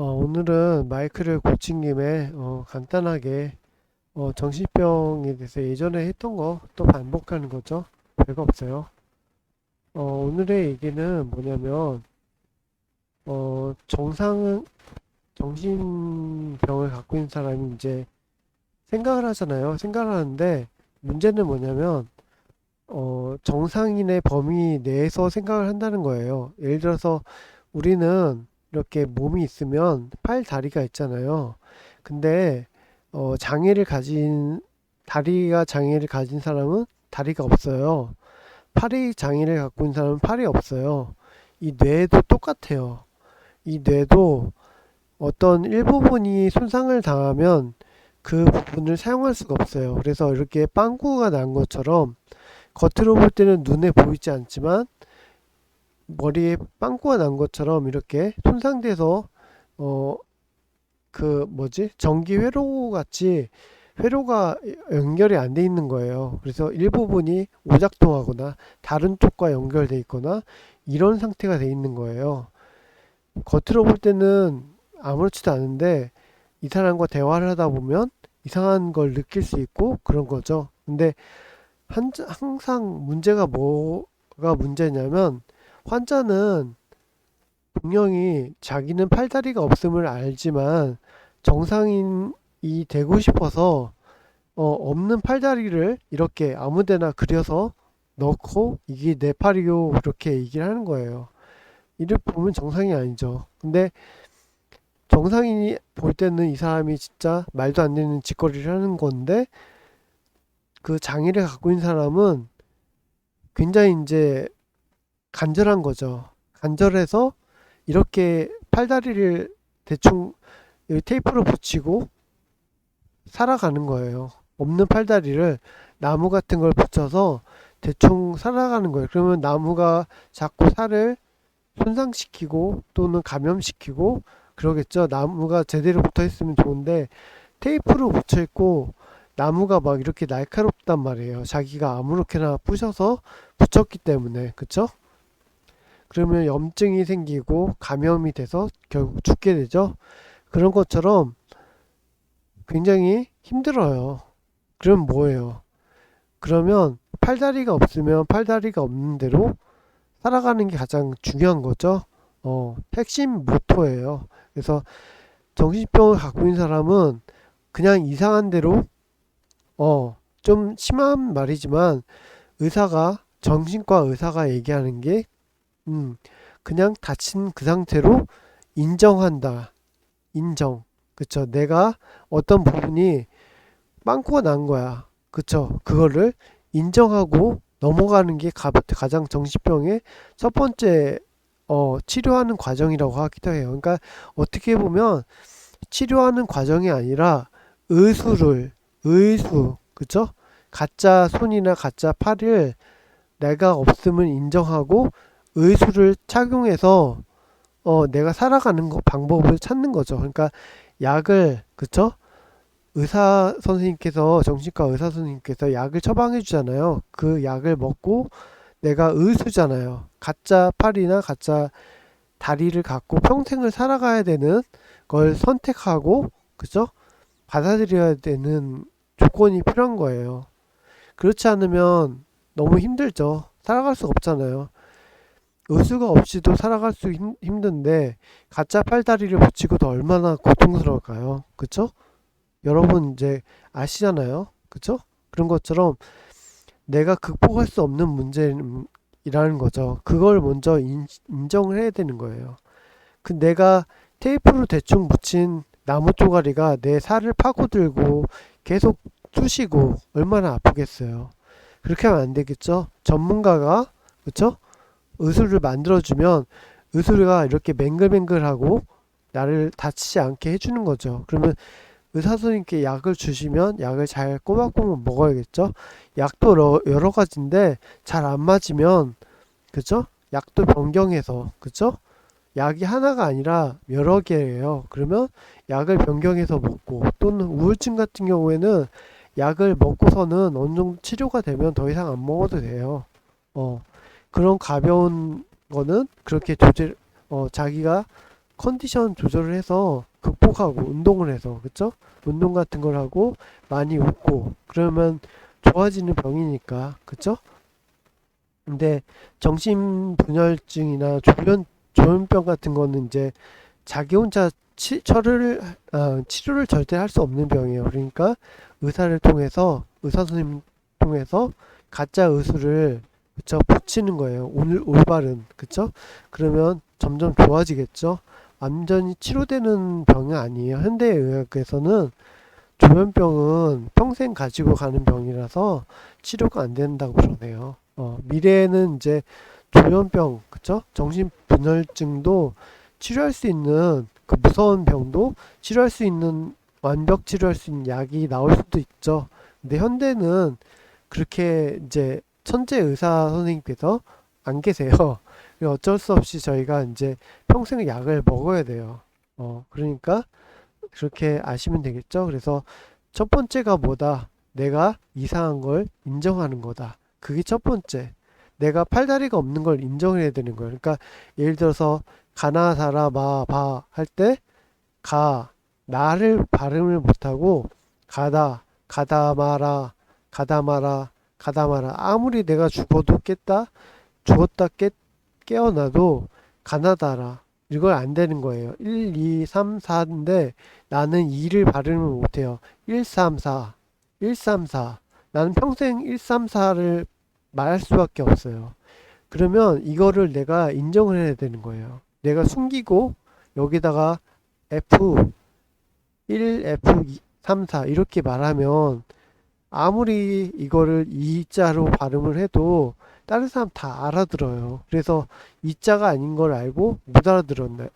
어, 오늘은 마이크를 고친 김에 어, 간단하게 어, 정신병에 대해서 예전에 했던 거 또 반복하는 거죠. 별거 없어요. 어, 오늘의 얘기는 뭐냐면 어, 정상 정신병을 갖고 있는 사람이 이제 생각을 하잖아요. 생각을 하는데 문제는 뭐냐면 어, 정상인의 범위 내에서 생각을 한다는 거예요. 예를 들어서 우리는 이렇게 몸이 있으면 팔, 다리가 있잖아요. 근데 어, 장애를 가진 다리가 장애를 가진 사람은 다리가 없어요. 팔이 장애를 갖고 있는 사람은 팔이 없어요. 이 뇌도 똑같아요. 이 뇌도 어떤 일부분이 손상을 당하면 그 부분을 사용할 수가 없어요. 그래서 이렇게 빵꾸가 난 것처럼 겉으로 볼 때는 눈에 보이지 않지만 머리에 빵꾸가 난 것처럼 이렇게 손상돼서 어 그 뭐지 전기 회로 같이 회로가 연결이 안 돼 있는 거예요. 그래서 일부분이 오작동하거나 다른 쪽과 연결돼 있거나 이런 상태가 돼 있는 거예요. 겉으로 볼 때는 아무렇지도 않은데 이 사람과 대화를 하다 보면 이상한 걸 느낄 수 있고 그런 거죠. 근데 한, 항상 문제가 뭐가 문제냐면 환자는 분명히 자기는 팔다리가 없음을 알지만 정상인이 되고 싶어서 어, 없는 팔다리를 이렇게 아무데나 그려서 넣고 이게 내 팔이요 이렇게 얘기를 하는 거예요. 이렇게 보면 정상이 아니죠. 근데 정상인이 볼 때는 이 사람이 진짜 말도 안 되는 짓거리를 하는 건데 그 장애를 갖고 있는 사람은 굉장히 이제 간절한 거죠. 간절해서 이렇게 팔다리를 대충 테이프로 붙이고 살아가는 거예요. 없는 팔다리를 나무 같은 걸 붙여서 대충 살아가는 거예요. 그러면 나무가 자꾸 살을 손상시키고 또는 감염시키고 그러겠죠. 나무가 제대로 붙어 있으면 좋은데 테이프로 붙여 있고 나무가 막 이렇게 날카롭단 말이에요. 자기가 아무렇게나 부셔서 붙였기 때문에 그쵸? 그러면 염증이 생기고 감염이 돼서 결국 죽게 되죠. 그런 것처럼 굉장히 힘들어요. 그럼 뭐예요? 그러면 팔다리가 없으면 팔다리가 없는 대로 살아가는 게 가장 중요한 거죠. 어, 핵심 모토예요. 그래서 정신병을 갖고 있는 사람은 그냥 이상한 대로 어, 좀 심한 말이지만 의사가 정신과 의사가 얘기하는 게 음, 그냥 다친 그 상태로 인정한다. 인정. 그쵸. 내가 어떤 부분이 빵꾸가 난 거야. 그쵸. 그거를 인정하고 넘어가는 게 가, 가장 정신병의 첫 번째 어, 치료하는 과정이라고 하기도 해요. 그러니까 어떻게 보면 치료하는 과정이 아니라 의수를 의수 그쵸? 가짜 손이나 가짜 팔을 내가 없음을 인정하고 의수를 착용해서 어 내가 살아가는 거 방법을 찾는 거죠. 그러니까 약을 그쵸? 의사 선생님께서 정신과 의사 선생님께서 약을 처방해 주잖아요. 그 약을 먹고 내가 의수잖아요. 가짜 팔이나 가짜 다리를 갖고 평생을 살아가야 되는 걸 선택하고 그죠? 받아들여야 되는 조건이 필요한 거예요. 그렇지 않으면 너무 힘들죠. 살아갈 수가 없잖아요. 의수가 없이도 살아갈 수 힘, 힘든데 가짜 팔다리를 붙이고 도 얼마나 고통스러울까요? 그쵸? 여러분 이제 아시잖아요. 그쵸? 그런 것처럼 내가 극복할 수 없는 문제이라는 거죠. 그걸 먼저 인, 인정을 해야 되는 거예요. 그 내가 테이프로 대충 붙인 나무 쪼가리가 내 살을 파고들고 계속 쑤시고 얼마나 아프겠어요. 그렇게 하면 안 되겠죠? 전문가가 그쵸? 의술을 만들어주면 의술가 이렇게 맹글맹글하고 나를 다치지 않게 해주는 거죠. 그러면 의사 선생님께 약을 주시면 약을 잘 꼬박꼬박 먹어야겠죠. 약도 여러, 가지인데 잘 안 맞으면 그죠? 약도 변경해서 그죠? 약이 하나가 아니라 여러 개예요. 그러면 약을 변경해서 먹고 또는 우울증 같은 경우에는 약을 먹고서는 어느 정도 치료가 되면 더 이상 안 먹어도 돼요. 어, 그런 가벼운 거는 그렇게 조절, 어, 자기가 컨디션 조절을 해서 극복하고 운동을 해서 그쵸? 운동 같은 걸 하고 많이 웃고 그러면 좋아지는 병이니까 그쵸? 근데 정신분열증이나 조현 조현병 같은 거는 이제 자기 혼자 치, 처를 아, 치료를 절대 할 수 없는 병이에요. 그러니까 의사를 통해서 의사 선생님 통해서 가짜 의술을 그쵸 붙이는 거예요. 오늘 올바른 그쵸? 그러면 점점 좋아지겠죠. 완전히 치료되는 병은 아니에요. 현대의학에서는 조현병은 평생 가지고 가는 병이라서 치료가 안 된다고 그러네요. 어, 미래에는 이제 조현병, 그쵸? 정신분열증도 치료할 수 있는 그 무서운 병도 치료할 수 있는 완벽 치료할 수 있는 약이 나올 수도 있죠. 근데 현대는 그렇게 이제 천재 의사 선생님께서 안 계세요. 어쩔 수 없이 저희가 이제 평생 약을 먹어야 돼요. 어, 그러니까 그렇게 아시면 되겠죠. 그래서 첫 번째가 뭐다? 내가 이상한 걸 인정하는 거다. 그게 첫 번째. 내가 팔다리가 없는 걸 인정을 해야 되는 거예요. 그러니까 예를 들어서 가나 사라 마바 할 때 가 나를 발음을 못하고 가다 가다 마라 가다 마라 가다 마라. 아무리 내가 죽어도 깼다 죽었다 깨, 깨어나도 가나다라 이걸 안 되는 거예요. 1, 2, 3, 4인데 나는 2를 발음을 못해요. 1, 3, 4 1, 3, 4 나는 평생 1, 3, 4를 말할 수밖에 없어요. 그러면 이거를 내가 인정을 해야 되는 거예요. 내가 숨기고 여기다가 F 1, F 2, 3, 4 이렇게 말하면 아무리 이거를 이자로 발음을 해도 다른 사람 다 알아들어요. 그래서 이자가 아닌 걸 알고 못 알아들었네.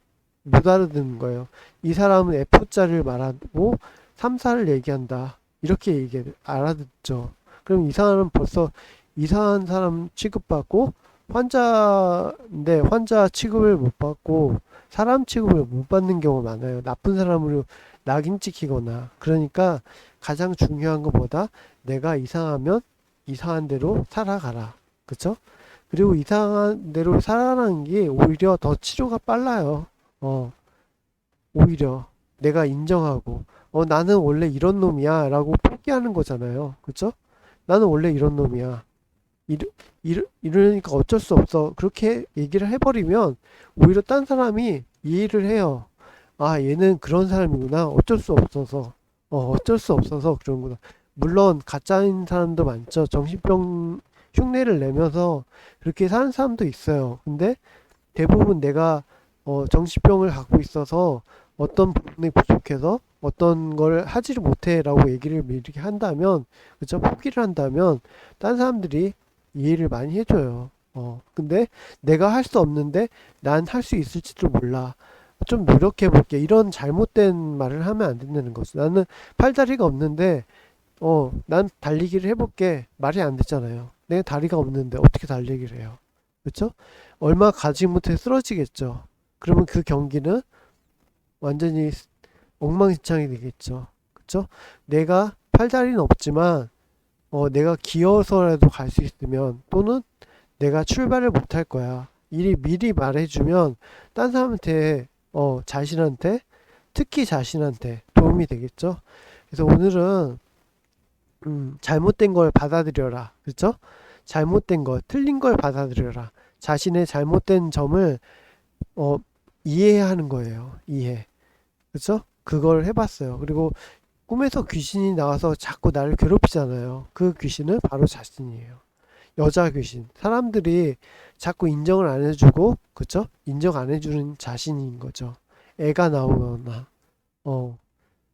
못 알아듣는 거예요. 이 사람은 F자를 말하고 3, 4를 얘기한다. 이렇게 얘기 알아듣죠. 그럼 이 사람은 벌써 이상한 사람 취급받고 환자인데 환자 취급을 못 받고 사람 취급을 못 받는 경우가 많아요. 나쁜 사람으로 낙인 찍히거나 그러니까 가장 중요한 것보다 내가 이상하면 이상한 대로 살아가라. 그쵸? 그리고 이상한 대로 살아가는 게 오히려 더 치료가 빨라요. 어, 오히려 내가 인정하고 어 나는 원래 이런 놈이야 라고 포기하는 거잖아요. 그쵸? 나는 원래 이런 놈이야. 이러, 이러, 이러니까 어쩔 수 없어. 그렇게 얘기를 해버리면 오히려 딴 사람이 이해를 해요. 아, 얘는 그런 사람이구나. 어쩔 수 없어서. 어, 어쩔 수 없어서 그런구나. 물론 가짜인 사람도 많죠. 정신병 흉내를 내면서 그렇게 사는 사람도 있어요. 근데 대부분 내가 어, 정신병을 갖고 있어서 어떤 부분이 부족해서 어떤 걸 하지를 못해라고 얘기를 미리 한다면 그죠 포기를 한다면 딴 사람들이 이해를 많이 해줘요. 어, 근데 내가 할 수 없는데 난 할 수 있을지도 몰라. 좀 노력해 볼게. 이런 잘못된 말을 하면 안 된다는 거죠. 나는 팔다리가 없는데, 어, 난 달리기를 해볼게. 말이 안 되잖아요. 내 다리가 없는데 어떻게 달리기를 해요? 그쵸? 얼마 가지 못해 쓰러지겠죠. 그러면 그 경기는 완전히 엉망진창이 되겠죠. 그쵸? 내가 팔다리는 없지만, 어, 내가 기어서라도 갈 수 있으면 또는 내가 출발을 못할 거야. 일이 미리 말해주면 딴 사람한테 어, 자신한테 특히 자신한테 도움이 되겠죠. 그래서 오늘은 음, 잘못된 걸 받아들여라. 그렇죠? 잘못된 거, 틀린 걸 받아들여라. 자신의 잘못된 점을 어, 이해하는 거예요. 이해. 그렇죠? 그걸 해봤어요. 그리고 꿈에서 귀신이 나와서 자꾸 나를 괴롭히잖아요. 그 귀신은 바로 자신이에요. 여자 귀신. 사람들이 자꾸 인정을 안 해주고, 그쵸? 인정 안 해주는 자신인 거죠. 애가 나오거나, 어,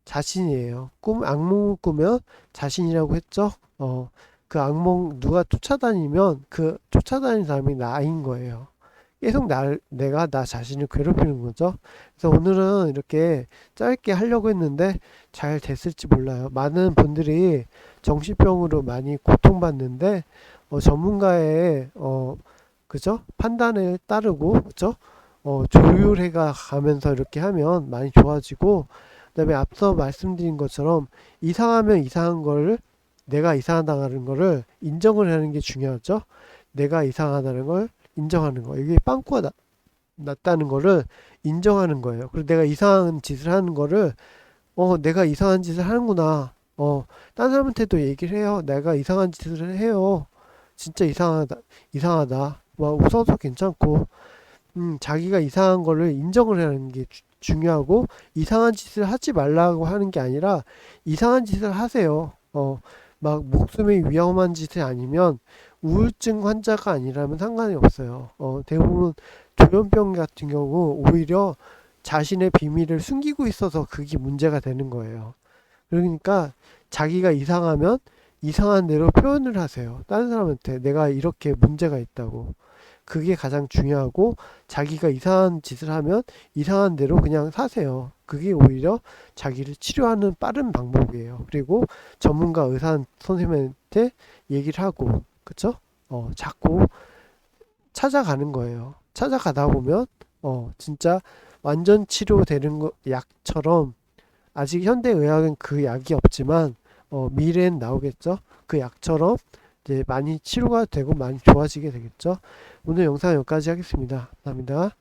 자신이에요. 꿈, 악몽을 꾸면 자신이라고 했죠? 어, 그 악몽 누가 쫓아다니면 그 쫓아다니는 사람이 나인 거예요. 계속 나, 내가 나 자신을 괴롭히는 거죠. 그래서 오늘은 이렇게 짧게 하려고 했는데 잘 됐을지 몰라요. 많은 분들이 정신병으로 많이 고통받는데 어, 전문가의 어, 그죠? 판단에 따르고 그죠? 어, 조율해가 가면서 이렇게 하면 많이 좋아지고 그다음에 앞서 말씀드린 것처럼 이상하면 이상한 거를 내가 이상하다는 거를 인정을 하는 게 중요하죠. 내가 이상하다는 걸 인정하는 거. 이게 빵꾸가 나, 났다는 거를 인정하는 거예요. 그리고 내가 이상한 짓을 하는 거를 어 내가 이상한 짓을 하는구나. 어 다른 사람한테도 얘기를 해요. 내가 이상한 짓을 해요. 진짜 이상하다. 이상하다. 막 웃어도 괜찮고 음 자기가 이상한 거를 인정을 하는 게 주- 중요하고 이상한 짓을 하지 말라고 하는 게 아니라 이상한 짓을 하세요. 어 막 목숨이 위험한 짓이 아니면 우울증 환자가 아니라면 상관이 없어요. 어, 대부분 조현병 같은 경우 오히려 자신의 비밀을 숨기고 있어서 그게 문제가 되는 거예요. 그러니까 자기가 이상하면 이상한 대로 표현을 하세요. 다른 사람한테 내가 이렇게 문제가 있다고. 그게 가장 중요하고 자기가 이상한 짓을 하면 이상한 대로 그냥 사세요. 그게 오히려 자기를 치료하는 빠른 방법이에요. 그리고 전문가 의사 선생님한테 얘기를 하고, 그쵸? 어, 자꾸 찾아가는 거예요. 찾아가다 보면, 어, 진짜 완전 치료되는 거, 약처럼, 아직 현대 의학은 그 약이 없지만, 어, 미래엔 나오겠죠? 그 약처럼 이제 많이 치료가 되고 많이 좋아지게 되겠죠? 오늘 영상 여기까지 하겠습니다. 감사합니다.